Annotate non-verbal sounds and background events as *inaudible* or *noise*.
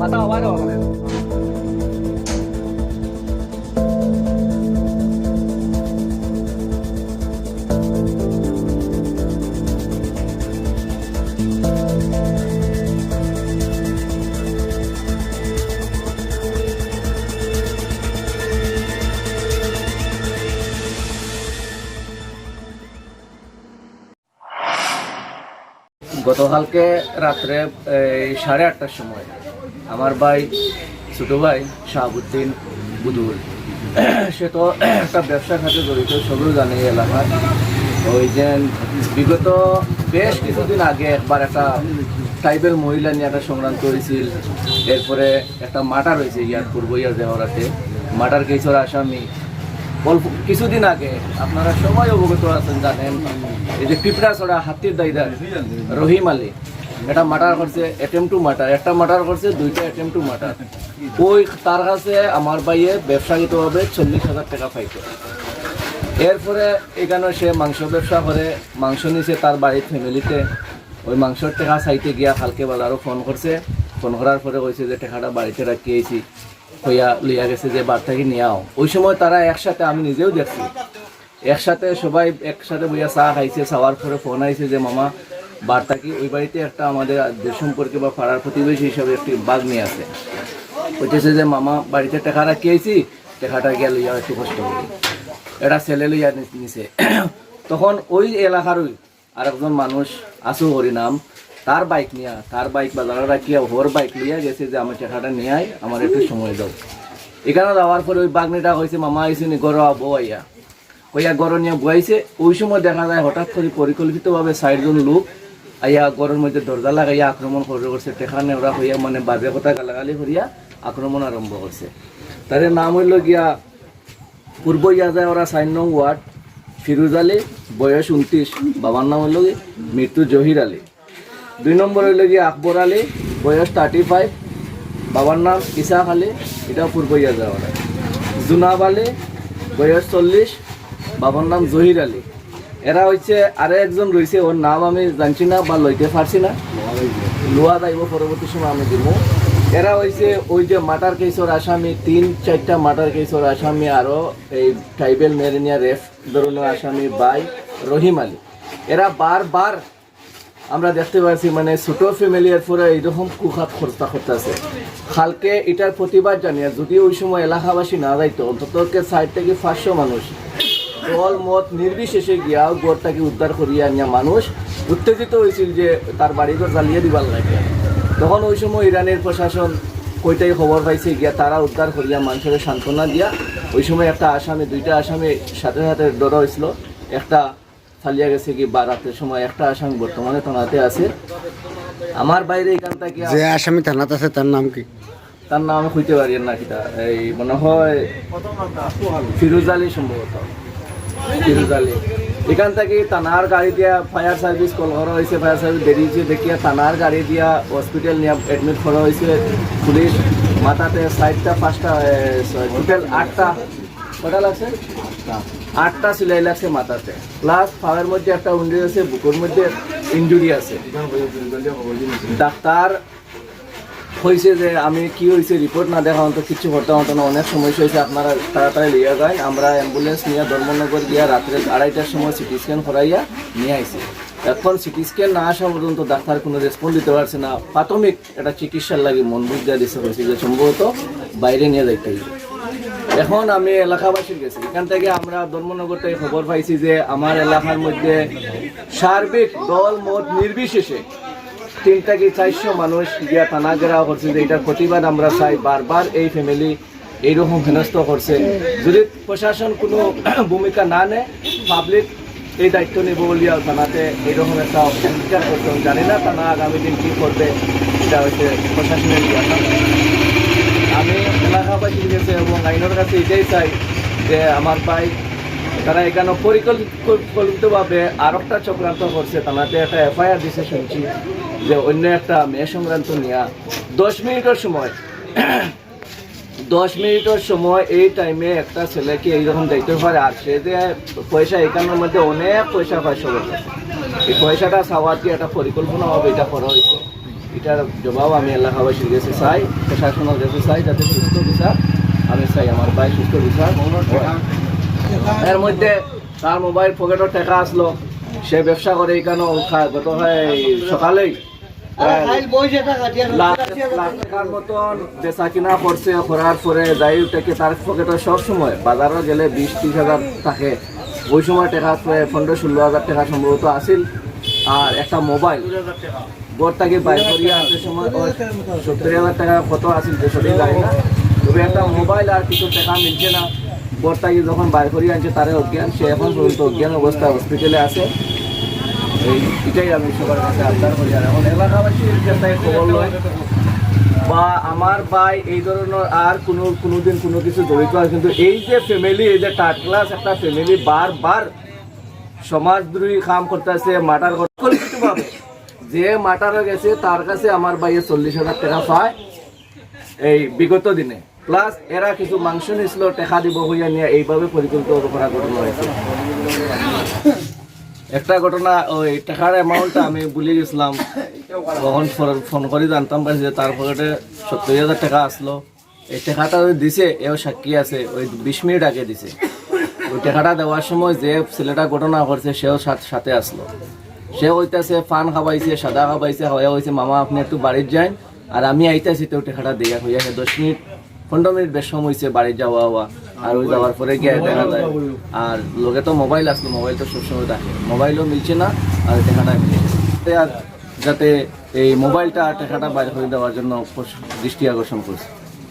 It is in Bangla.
মাথা হওয়ারও গতকালকে রাত্রে সাড়ে আটটার সময় আমার ভাই, ছোট ভাই শাহাবুদ্দিন বুদুল, সে তো একটা ব্যবসার সাথে জড়িত সবই জানে এই ওই যে বিগত বেশ কিছুদিন আগে একবার একটা ট্রাইবেল মহিলা নিয়ে একটা সংগ্রাম করেছিল। এরপরে একটা মার্ডার হয়েছে ইয়ার পূর্ব ইয়ার দেওয়ারাতে। মার্ডার কেসর আসামি। অল্প কিছুদিন আগে আপনারা সবাই অবগত আছেন, জানেন, এই যে পিঁপড়াছড়া হাতির দাইদার রহিম আলী। এটা মার্ডার করছে অ্যাটেম্প টু মার্ডার, একটা মার্ডার করছে, দুইটা অ্যাটেম্প টু মার্ডার। ওই তার কাছে আমার ভাইয়ে ব্যবসায়িকভাবে চল্লিশ হাজার টাকা পাইতো এরপরে এখানে সে মাংস ব্যবসা করে, মাংস নিছে তার বাড়ির ফ্যামিলিতে ওই মাংসর টাকা চাইতে গিয়া কালকে বেলারও ফোন করছে। ফোন করার পরে কইছে যে টাকাটা বাড়িতে রাখিয়েছি হইয়া লইয়া গেছে যে বার্তাকে নিয়ে আও। ওই সময় তারা একসাথে, আমি নিজেও দেখছি, একসাথে সবাই একসাথে বইয়া চা খাইছে, চাওয়ার পরে ফোন আইছে যে, মামা বার্তা কি ওই বাড়িতে একটা আমাদের দেশ সম্পর্কে বা পাড়ার প্রতিবেশী হিসাবে একটি বাঘ নিয়ে আছে? বলতেছে যে, মামা, বাড়িতে টাকা রাখিয়েছি টাকাটা গিয়া লইয়া একটু কষ্ট করি। এটা ছেলে লইয়া নিছে। তখন ওই এলাকারই আরেকজন মানুষ আসু হরিনাম তার বাইক নিয়া তার বাইক বা বাজারে রাখিয়া ওর বাইক লইয়া গেছে যে আমার টাকাটা নিয়ে আয় আমার একটু সময় দাও। এখানে যাওয়ার পরে ওই বাগনিটা হয়েছে মামা আইসি নি গর বউ আইয়া কইয়া গর নিয়ে বয়াইছে। ওই সময় দেখা যায় হঠাৎ করে পরিকল্পিতভাবে ষাটজন লোক আইয়া গরের মধ্যে দরজা লাগাইয়া আক্রমণ করে করছে। টেকা নেওয়া হইয়া মানে বাজে কথা গালাগালি করিয়া আক্রমণ আরম্ভ করছে। তার নাম হইল গিয়া পূর্ব ইয়াজায় ওরা চার নং ওয়ার্ড ফিরোজ আলী বয়স উনত্রিশ বাবার নাম হইল গিয়ে মৃত্যু জহির আলী। দুই নম্বর হইল গিয়ে আকবর আলী, বয়স থার্টি ফাইভ বাবার নাম ইসাক আলী, এটাও পূর্ব ইয়াজা জুনাব আলী, বয়স চল্লিশ, বাবার নাম জহির আলী। এরা হচ্ছে আরও একজন রয়েছে ওর নাম আমি জানছি না বা লইতে পারছি না। লোয়া যাইব, পরবর্তী সময় আমি দিব এরা হয়েছে ওই যে মাটার কেসর আসামি, তিন, চারটা মার্টার কেসর আসামি, আরও এই ট্রাইবেল মেরিনিয়া রেফ ধরনের আসামি বাই রহিম আলী। এরা বারবার আমরা দেখতে পাচ্ছি মানে ছোট ফ্যামিলির পরে এইরকম কুখাত খরচা করতেছে কালকে এটার প্রতিবাদ জানিয়ে যদি ওই সময় এলাকাবাসী না যাইতো, অন্তত সাইড থেকে পাঁচশো মানুষ। দল মত নির্বিশেষে গিয়া গড়টাকে উদ্ধার করিয়া নিয়া মানুষ উত্তেজিত হয়েছিল যে তার বাড়িঘর জ্বালিয়ে দিবার লাগে। তখন ওই সময় ইরানের প্রশাসন কইটাই খবর পাইছে, গিয়া তারা উদ্ধার করিয়া মানুষের সান্ত্বনা দিয়া ওই সময় একটা আসামি, দুইটা আসামি সাথে সাথে ডরা হয়েছিল একটা ফালিয়া গেছে কি বা রাতের সময় একটা আসামি বর্তমানে থানাতে আছে। আমার বাইরে এখান থেকে যে আসামি থানাত আছে তার নাম কি? তার নাম আমি খুঁজতে পারি না কিটা এই মনে হয় ফিরোজ আলী সম্ভবত। ফিরোজ আলী। এখান থেকে থানার গাড়ি দিয়া ফায়ার সার্ভিস কল করা হয়েছে ফায়ার সার্ভিস বেরিয়েছে দেখিয়া থানার গাড়ি দিয়া হসপিটাল নিয়ে এডমিট করা হয়েছে। পুলিশ মাথাতে সাইডটা পাঁচটা টোটাল আটটা। কটা লাগছে আটটা সিলাই লাগছে মাথাতে। প্লাস পাওয়ার মধ্যে একটা ইঞ্জুরি আছে, বুকের মধ্যে ইঞ্জুরি আছে। ডাক্তার হয়েছে যে, আমি কি হয়েছে রিপোর্ট না দেখা তো কিছু করতে হতো না, অনেক সমস্যা হয়েছে আপনারা তাড়াতাড়ি লিয়ে যায়। আমরা অ্যাম্বুলেন্স নিয়ে ধর্মনগর গিয়া রাত্রে আড়াইটার সময় সিটি স্ক্যান করাইয়া নিয়ে আইছি। এখন সিটি স্ক্যান না আসা পর্যন্ত ডাক্তার কোনো রেসপন্স দিতে পারছে না। প্রাথমিক একটা চিকিৎসার লাগে মন বুঝিয়ে দিতে হয়েছে যে, সম্ভবত বাইরে নিয়ে যাইতে হইবে। এখন আমি এলাকাবাসীর গেছি এখান থেকে আমরা ধর্মনগর থেকে খবর পাইছি যে আমার এলাকার মধ্যে সার্বিক দল মত নির্বিশেষে তিনটা কি চারশো মানুষ গিয়া থানা ঘেরাও করছে যে এটার প্রতিবাদ আমরা চাই। বারবার এই ফ্যামিলি এইরকম হেনস্থ করছে। যদি প্রশাসন কোনো *clears throat* ভূমিকা না নেয় পাবলিক এই দায়িত্ব নেব বলিয়া থানাতে এইরকম একটা অঙ্গীকার করতে জানি না থানা আগামী দিন কী করবে এটা হচ্ছে প্রশাসনের আমি এলাকাবাসীর কাছে এবং আইনের কাছে এটাই চাই যে আমার ভাই তারা এখানে পরিকল্পিতভাবে আর একটা চক্রান্ত করছে তাতে একটা এফআইআর দিছে শুনছি যে অন্য একটা মেয়ে সংক্রান্ত নিয়া। দশ মিনিটের সময়, *clears throat* দশ মিনিটের সময় এই টাইমে একটা ছেলেকে এইরকম দেখতে পারে আর সে যে পয়সা এখানের মধ্যে অনেক পয়সা পায় এই পয়সাটা চাওয়ার কি একটা পরিকল্পনা হবে এটা করা হয়েছে? এটার জবাব আমি এলাকাবাসীর কাছে চাই প্রশাসনের কাছে চাই যাতে সুস্থ বিচার আমি চাই আমার ভাই সুস্থ বিচার। এর মধ্যে তার মোবাইল পকেটে টাকা আসলো সে ব্যবসা করে এখানে গত হয় সকালেই। মতন বেচা কিনা করছে করার পরে যাই তার পকেটে সব সময় বাজারে গেলে বিশ ত্রিশ হাজার থাকে। ওই সময় টাকা পনেরো ষোলো হাজার টাকা সম্ভবত আসিল আর একটা মোবাইল গড়টাকে বাইর করিয়া আনতে সময় সত্তর হাজার টাকা কত আসিল যে সঠিক না। তবে একটা মোবাইল আর কিছু টাকা মিলছে না। গড়টাকে যখন বাইর করিয়ে আনছে, তারে অজ্ঞান। সে এখন পর্যন্ত অজ্ঞান অবস্থায় হসপিটালে আছে। এই এটাই আমি সবার কাছে আবদার করি। আর এখন এলাকাবাসীর কাছে খবর লয়। বা আমার ভাই এই ধরনের আর কোনো, কোনোদিন কোনো কিছু জড়িত আছে। কিন্তু এই যে ফ্যামিলি এই যে থার্ড ক্লাস একটা ফ্যামিলি বারবার সমাজদ্রোহী কাম করতেছে মার্ডার পরিকল্পিতভাবে যে মার্ডার গেছে, তার কাছে আমার ভাইয়ে চল্লিশ হাজার টাকা পায় এই বিগত দিনে। প্লাস এরা কিছু মাংস নিছিল, টেকা দিব হইয়া নিয়ে এইভাবে পরিকল্পিত করা ঘটনা হয়েছে। একটা ঘটনা, ওই টাকার অ্যামাউন্টটা আমি ভুলে গেছিলাম। তখন ফোন- করে জানতাম পারছি যে তার পকেটে সত্তর হাজার টাকা আসলো। এই টাকাটা দিছে, এও সাক্ষী আছে, ওই বিশ মিনিট আগে দিছে। ওই টাকাটা দেওয়ার সময় যে ছেলেটা ঘটনা করছে সেও সাথে আসলো। সে হইতাছে ফান খাবাইছে সাদা খাবাইছে হয়ে হয়েছে মামা আপনি একটু বাড়ির যান আর আমি আইতাছি তো টাকাটা দিয়া হইয়া দশ মিনিট পনেরো মিনিট বেশ সময় হয়েছে বাড়ি যাওয়া হওয়া। আর ওই যাওয়ার পরে গিয়ে দেখা যায়। আর লোকে তো মোবাইল আসলো মোবাইল তো সবসময় থাকে মোবাইলও মিলছে না আর টাকাটা মিলে গেছে। আর যাতে এই মোবাইলটা টাকাটা বাইরে করে দেওয়ার জন্য দৃষ্টি আকর্ষণ করছে।